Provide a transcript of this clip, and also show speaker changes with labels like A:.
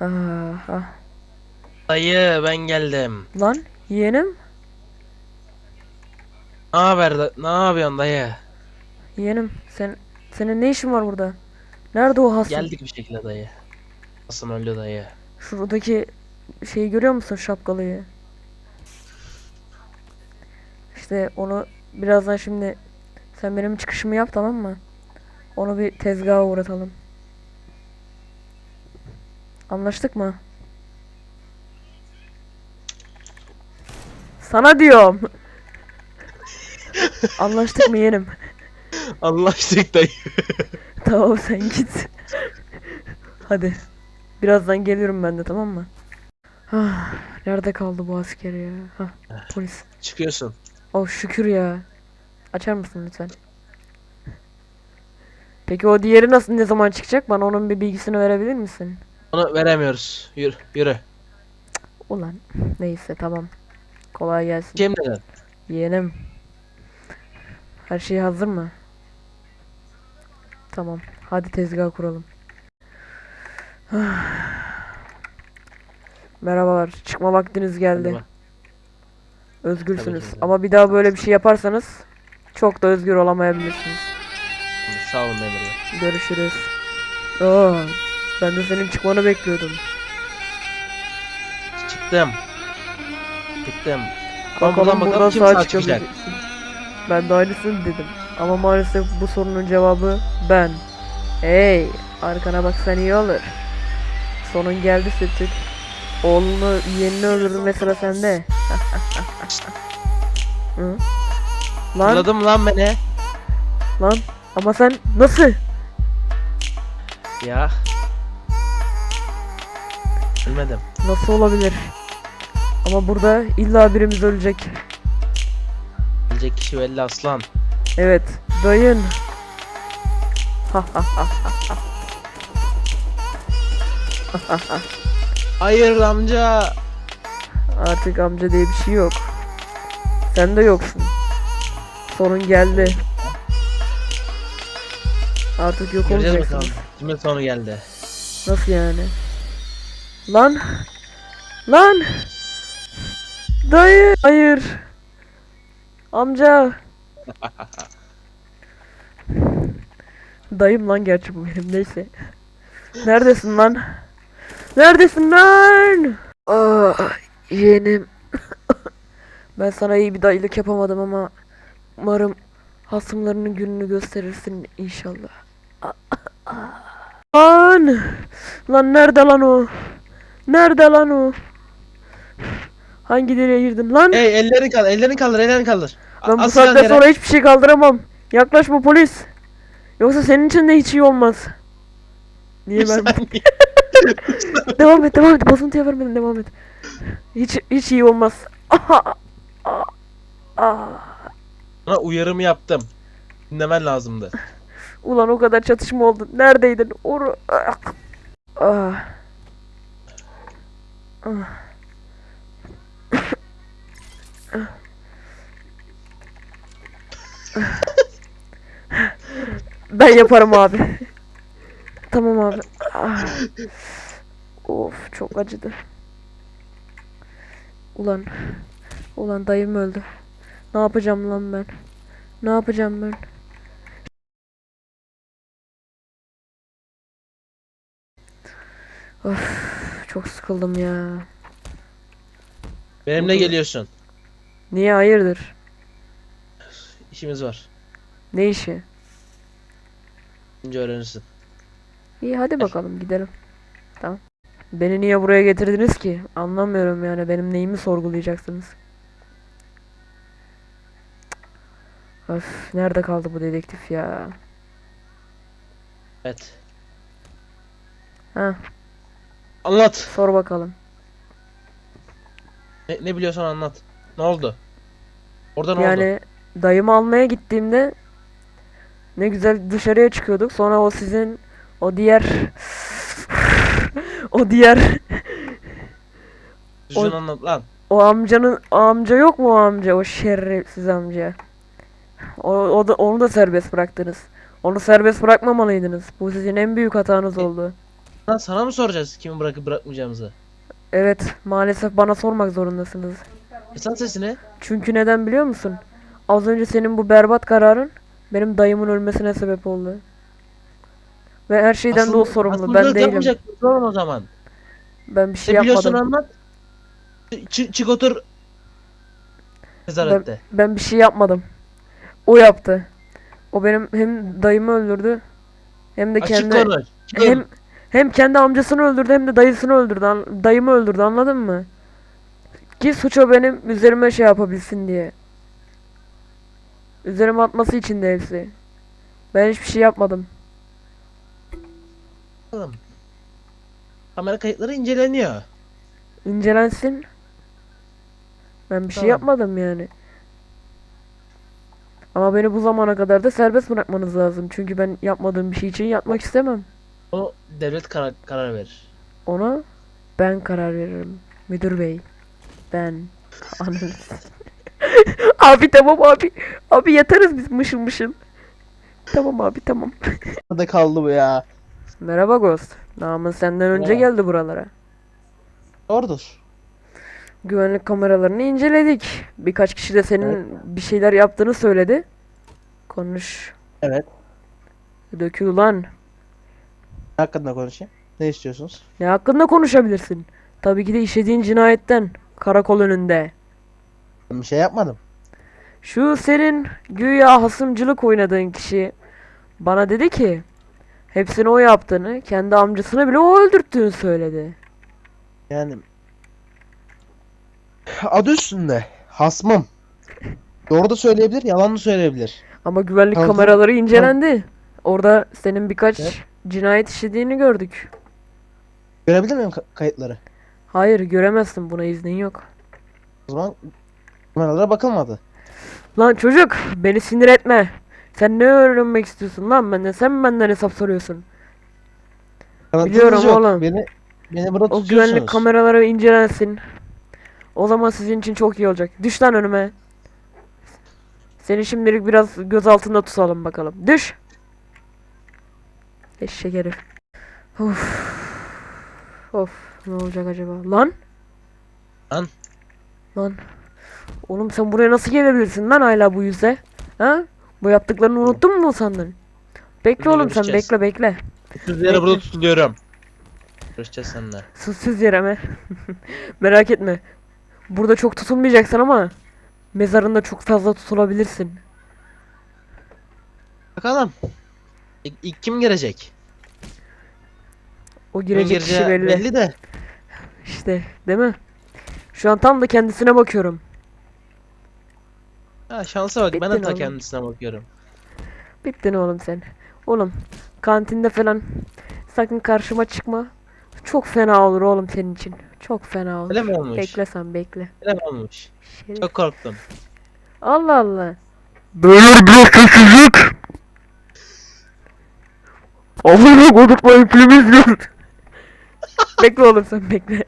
A: Aha.
B: Dayı ben geldim.
A: Lan yeğenim.
B: Ne haber da- ne yapıyorsun dayı?
A: Yeğenim sen senin ne işin var burada? Nerede o hasım?
B: Geldik bir şekilde dayı. Asım öldü dayı.
A: Şuradaki şeyi görüyor musun şapkalıyı? İşte onu birazdan şimdi sen benim çıkışımı yap tamam mı? Onu bir tezgaha uğratalım. Anlaştık mı? Sana diyorum. Anlaştık mı yeğenim?
B: Anlaştık dayı.
A: Tamam sen git. Hadi. Birazdan geliyorum ben de tamam mı? Ah, nerede kaldı bu asker ya? Hah, polis.
B: Çıkıyorsun.
A: Oh şükür ya. Açar mısın lütfen? Peki o diğeri nasıl ne zaman çıkacak? Bana onun bir bilgisini verebilir misin?
B: Onu veremiyoruz. Yürü. Yürü.
A: Ulan neyse tamam. Kolay gelsin.
B: Kim dedin?
A: Yeğenim. Her şey hazır mı? Tamam. Hadi tezgah kuralım. Merhabalar. Çıkma vaktiniz geldi.
B: Merhaba.
A: Özgürsünüz.
B: Tabii ki.
A: Ama bir daha böyle bir şey yaparsanız çok da özgür olamayabilirsiniz.
B: Sağ olun memur bey.
A: Görüşürüz. Aa, ben de senin çıkmanı bekliyordum.
B: Çıktım. Çıktım. Ama
A: Bakalım
B: buradan bakalım kim
A: sağ
B: çıkacak.
A: Ben de aynısını dedim. Ama maalesef bu sorunun cevabı ben. Hey, arkana baksan iyi olur. Sonun geldi sütük. Oğlunu, yeğenini öldürdün sıra sende. Hı? Lan,
B: Anladım lan beni.
A: lan. Ama sen nasıl?
B: Ya. Ölmedim.
A: Nasıl olabilir? Ama burada illa birimiz ölecek.
B: Gelecek kişi belli aslan.
A: Evet, dayın. Ha ha ha.
B: Hayır amca.
A: Artık amca diye bir şey yok. Sen de yoksun. Sorun geldi. Artık yok
B: Göreceğiz
A: olacaksın.
B: bakalım. Kimin sonu geldi.
A: Nasıl yani? Lan! Lan! Dayı! Hayır! Amca! Dayım lan gerçi bu benim neyse. Neredesin lan? Neredesin lan? Aa, yeğenim. ben sana iyi bir dayılık yapamadım ama umarım hasımlarının gününü gösterirsin inşallah. Lan! Lan nerede lan o? Nerede lan o? Hangi deliğe girdin lan?
B: Ey ellerini kaldır, ellerini kaldır, ellerini kaldır.
A: Ben bu
B: as silahını
A: saatten
B: yere.
A: sonra hiçbir şey kaldıramam. Yaklaşma polis. Yoksa senin için de hiç iyi olmaz. Niye ben?
B: saniye.
A: devam et, devam et. Basıntıya vermeden devam et. Hiç hiç iyi olmaz. Aha! Aa! Aa!
B: Sana uyarımı yaptım. Dinlemen lazımdı.
A: Ulan o kadar çatışma oldu. Neredeydin? Oru. Ah. Ah. Ben yaparım abi. Tamam abi. Ah. Of çok acıdı. Ulan. Ulan dayım öldü. Ne yapacağım lan ben? Ne yapacağım ben? Of çok sıkıldım ya.
B: Benimle geliyorsun.
A: Niye hayırdır?
B: İşimiz var.
A: Ne işi?
B: Şimdi öğrenirsin.
A: İyi hadi bakalım gidelim. Tamam. Beni niye buraya getirdiniz ki? Anlamıyorum yani benim neyimi sorgulayacaksınız. Öf nerede kaldı bu dedektif ya?
B: Evet.
A: Ha
B: Anlat.
A: sor bakalım.
B: Ne, ne biliyorsan anlat. Ne oldu? Orada ne oldu?
A: Yani dayımı almaya gittiğimde ne güzel dışarıya çıkıyorduk. Sonra o sizin o diğer o diğer o-
B: anlat lan.
A: o amcanın amca yok mu o amca o şerefsiz amca. O, o da onu da serbest bıraktınız. Onu serbest bırakmamalıydınız. Bu sizin en büyük hatanız
B: E-
A: oldu.
B: Lan sana mı soracağız kimi bırakıp bırakmayacağımızı?
A: Evet maalesef bana sormak zorundasınız.
B: Kısan sesini.
A: Çünkü neden biliyor musun? Az önce senin bu berbat kararın benim dayımın ölmesine sebep oldu. Ve her şeyden de o sorumlu.
B: asıl
A: Ben değilim.
B: yapmayacaktınız oğlum o zaman.
A: Ben bir şey
B: Ne biliyorsun
A: yapmadım.
B: anlat. Ç- çık otur. Nezarette.
A: Ben bir şey yapmadım. O yaptı. O benim hem dayımı öldürdü hem de
B: Açık
A: kendi
B: konuş. Çık.
A: hem hem kendi amcasını öldürdü hem de dayısını öldürdü. Dayımı öldürdü anladın mı? Ki suç o benim üzerime şey yapabilsin diye. Üzerime atması için de hepsi. Ben hiçbir şey yapmadım.
B: Oğlum. Kamera kayıtları inceleniyor.
A: İncelensin. Ben bir şey
B: Tamam.
A: yapmadım yani. Ama beni bu zamana kadar da serbest bırakmanız lazım. Çünkü ben yapmadığım bir şey için yatmak istemem.
B: O devlet karar, karar verir.
A: Ona ben karar veririm. Müdür bey. Ben. Ananı. abi tamam abi. Abi yatarız biz mışıl mışıl. Tamam abi tamam.
C: Nerede kaldı bu ya?
A: Merhaba Ghost. Namın senden önce
B: Merhaba.
A: geldi buralara.
C: Doğrudur.
A: Güvenlik kameralarını inceledik. Birkaç kişi de senin bir şeyler yaptığını söyledi. Konuş.
C: Evet.
A: Dökül lan.
C: Ne hakkında konuşayım? Ne istiyorsunuz?
A: Ne hakkında konuşabilirsin? Tabii ki de işlediğin cinayetten. Karakol önünde.
C: Ben bir şey yapmadım.
A: Şu senin güya hasımcılık oynadığın kişi bana dedi ki hepsini o yaptığını, kendi amcasını bile o öldürttüğünü söyledi.
C: Yani adı üstünde. Hasmım. Doğru da söyleyebilir, yalan da söyleyebilir.
A: Ama güvenlik
C: Tamam,
A: kameraları incelendi. Orada senin birkaç
C: Evet.
A: Cinayet işlediğini gördük.
C: Görebilir miyim ka- kayıtları?
A: Hayır, göremezsin. Buna iznin yok.
C: O zaman kameralara bakılmadı.
A: Lan çocuk, beni sinir etme. Sen ne öğrenmek istiyorsun lan benden? Sen mi benden hesap soruyorsun?
C: Kanıtınız
A: Biliyorum
C: yok.
A: oğlum.
C: Beni beni burada
A: O
C: tutuyorsunuz.
A: güvenlik kameraları incelensin. O zaman sizin için çok iyi olacak. Düş lan önüme. Seni şimdilik biraz göz altında tutalım bakalım. Düş. Eşek herif. Of. Of. Ne olacak acaba? Lan.
B: Lan.
A: Lan. Oğlum sen buraya nasıl gelebilirsin lan hala bu yüze? Ha? Bu yaptıklarını unuttun mu sandın? Bekle oğlum sen
B: görüşeceğiz.
A: bekle bekle.
B: Siz yere burada tutuluyorum. Görüşeceğiz seninle.
A: Sussuz yere mi? Merak etme. Burada çok tutulmayacaksın ama mezarında çok fazla tutulabilirsin.
B: Bakalım. İlk, ilk kim girecek?
A: O girecek kişi
B: gireceği
A: belli.
B: belli de.
A: İşte, değil mi? Şu an tam da kendisine bakıyorum.
B: Ha şansa bak ben de
A: Bittin
B: ta
A: oğlum.
B: kendisine bakıyorum.
A: Bittin oğlum sen. Oğlum, kantinde falan sakın karşıma çıkma. Çok fena olur oğlum senin için. Çok fena olur.
B: Öyle mi olmuş?
A: Bekle sen bekle.
B: Öyle mi olmuş?
A: Şerif.
B: Çok korktum.
A: Allah Allah.
D: Beyler biraz sessizlik. Amına koduklayın film izliyoruz.
A: bekle oğlum sen bekle.